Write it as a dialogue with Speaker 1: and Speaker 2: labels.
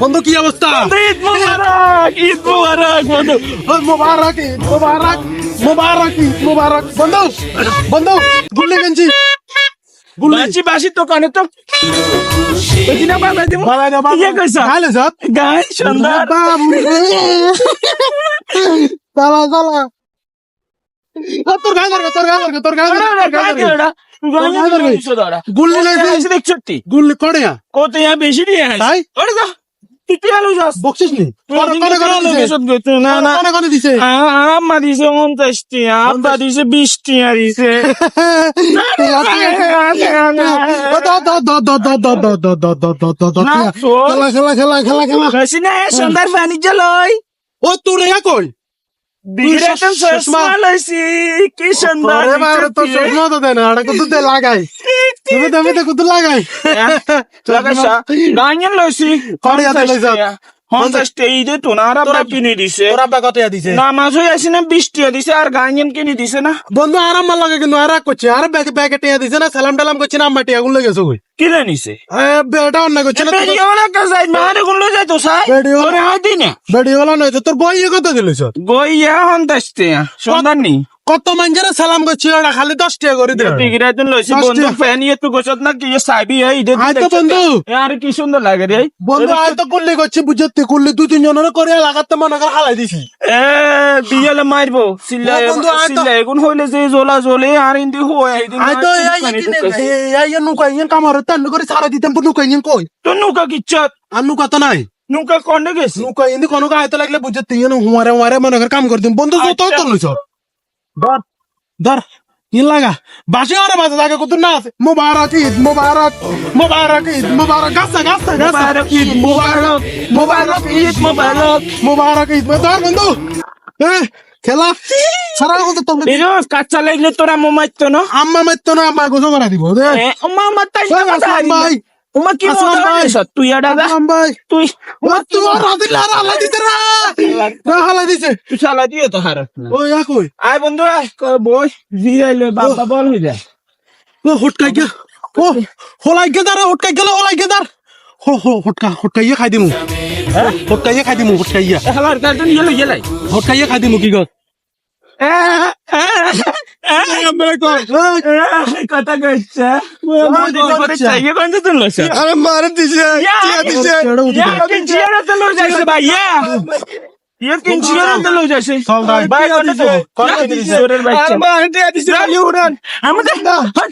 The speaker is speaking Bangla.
Speaker 1: বন্ধু কি অবস্থা?
Speaker 2: ঈদ মুবারক ঈদ মুবারক বন্ধু।
Speaker 1: মোবারক ঈদ মোবারক মোবারক ঈদ মোবারক। বন্ধু বন্ধু গুল্লি গেঞ্জি।
Speaker 2: বাসি বাসি তো কানে তো। না বাবা দিব।
Speaker 1: বাবাই দে
Speaker 2: ইয়ে কইছ?
Speaker 1: খাইলে
Speaker 2: গাই সুন্দর
Speaker 1: বাবু তোর গায়ে ধরবে তোর গায়ে ধরবে তোর গায়ে ধরবে তোর গায়ে ধরবে গুল্লি লাইছে
Speaker 2: দেখছি
Speaker 1: গুল্লি কড়িয়া
Speaker 2: কত ইয়া বেশি দিয়ে
Speaker 1: তাই
Speaker 2: ওরে যা তুই আলু যাস
Speaker 1: বকছিস নি কোনে কোনে দিছে
Speaker 2: না না
Speaker 1: কোনে কোনে দিছে
Speaker 2: আম্মা দিছে পঞ্চাশ টিয়া আব্বা দিছে বিশ টিয়া দিছে না, তোর-
Speaker 1: খেলা খেলা খেলা খেলা খেলা
Speaker 2: বেশি না সুন্দর বাণিজ্য লয়
Speaker 1: ও তোর ইয়া কই লাগাই। কত লাগাই।
Speaker 2: লইছি
Speaker 1: কড়ি হাতে লইছা?
Speaker 2: পঞ্চাশ টিয়া ঈদে তো না আর আব্বা কিনে দিছে।
Speaker 1: তোর আব্বা কত দিছে?
Speaker 2: নামাজ হয়ে আসি না বিশ টিয়া দিছে আর গাঁয়েন কিনে দিছে না।
Speaker 1: বন্ধু আরাম লাগে কিন্তু আর করছে। আর ব্যাগ ব্যাগে টিয়া দিছে না সালাম টালাম করছে না আম্মা টিয়া গুলো গেছে কই?
Speaker 2: কিনে নিছে?
Speaker 1: বেটা অন্য করছে না
Speaker 2: বেরিয়ে ওলা কাজাই মারে গুলো যাই তো সাই
Speaker 1: বেরিয়ে
Speaker 2: ওরে হাই দিনে
Speaker 1: বেড়ি হলা নয় তোর বইয়ে ইয়ে কত দিল
Speaker 2: গইয়া হন দাস্তে সন্ধান নি।
Speaker 1: কত মানুষের সালাম করছে ওরা খালি দশ টাকা করে দে
Speaker 2: টিগরা দিন লইছি বন্ধু ফ্যান ইয়ে তো গোসত না কি? সাইবি এই ঈদে
Speaker 1: আয় তো বন্ধু।
Speaker 2: আর কি সুন্দর লাগে রে।
Speaker 1: বন্ধু আয় তো কুল্লি করছে বুঝতে কুল্লি দুই তিন জনের করে লাগাতে মনে করে হালাই দিছি।
Speaker 2: এ বিয়ালে মারবো সিল্লা
Speaker 1: ও বন্ধু, আয় তো।
Speaker 2: সিল্লা হইলে যে জোলা জলে আর ইন্দি হয় এইদিন
Speaker 1: আয় তো এই নুকা ইয়েন কামার তান করে সারা দিতাম নুকা ইয়েন কই?
Speaker 2: তো নৌকা কিচ্ছত?
Speaker 1: আর নুকা তো নাই।
Speaker 2: নৌকা কন্ডে গেছি?
Speaker 1: নুকা ইয়েন কোনো আয়তো লাগলে বুঝতে ইয়েন হুমারে হুমারে মনে করে কাম করে দিম বন্ধু যত
Speaker 2: আচ্ছা।
Speaker 1: তো লইছ। ধর ধর ইন লাগা? বাসে আরে বাজে লাগে কত না আছে। মুবারক ঈদ মুবারক মুবারক ঈদ মুবারক গাছা গাছা
Speaker 2: মুবারক ঈদ মুবারক মুবারক ঈদ মুবারক।
Speaker 1: মুবারক ঈদ ধর বন্ধু। খেলা। সারা কথা তো
Speaker 2: বিরোজ কাচ্চা লাগলে তোরা মোমাইতো না?
Speaker 1: আম্মা মাইতো না আম্মা গোসল করা দিব দে।
Speaker 2: ওমা মাতাই
Speaker 1: ওই ভাই
Speaker 2: ওমা কি তুই এটা
Speaker 1: ভাই
Speaker 2: তুই
Speaker 1: ও তুই আর দিল আর দিতে না না হালা দিছে
Speaker 2: তুই চালা দিয়ে তো হার।
Speaker 1: ও ইয়া কই?
Speaker 2: আয় বন্ধু আয়। ক- বই জিরাইলে বাবা বল হই যায়
Speaker 1: ও হটকাই গে ও হলাই গে দার হটকাই গেল হলাই গে দার হো হো হটকা হটকাইয়ে খাই দিমু। হটকাইয়ে খাই দিমু হটকাইয়া
Speaker 2: খেলার কার্টুন গেল গেলাই?
Speaker 1: হটকাইয়ে খাই দিমু কি গো
Speaker 2: কথা কইছে
Speaker 1: আরে মারে দিছে দিছে
Speaker 2: ইয়া ভাই ইয়া ইয়া কিন তো লই যাইছে
Speaker 1: ভাই
Speaker 2: ভাই তো
Speaker 1: কোন দিছে
Speaker 2: সুরের বাচ্চা
Speaker 1: মারে টিয়া দিছে
Speaker 2: রালি উড়ান আমাদের হয়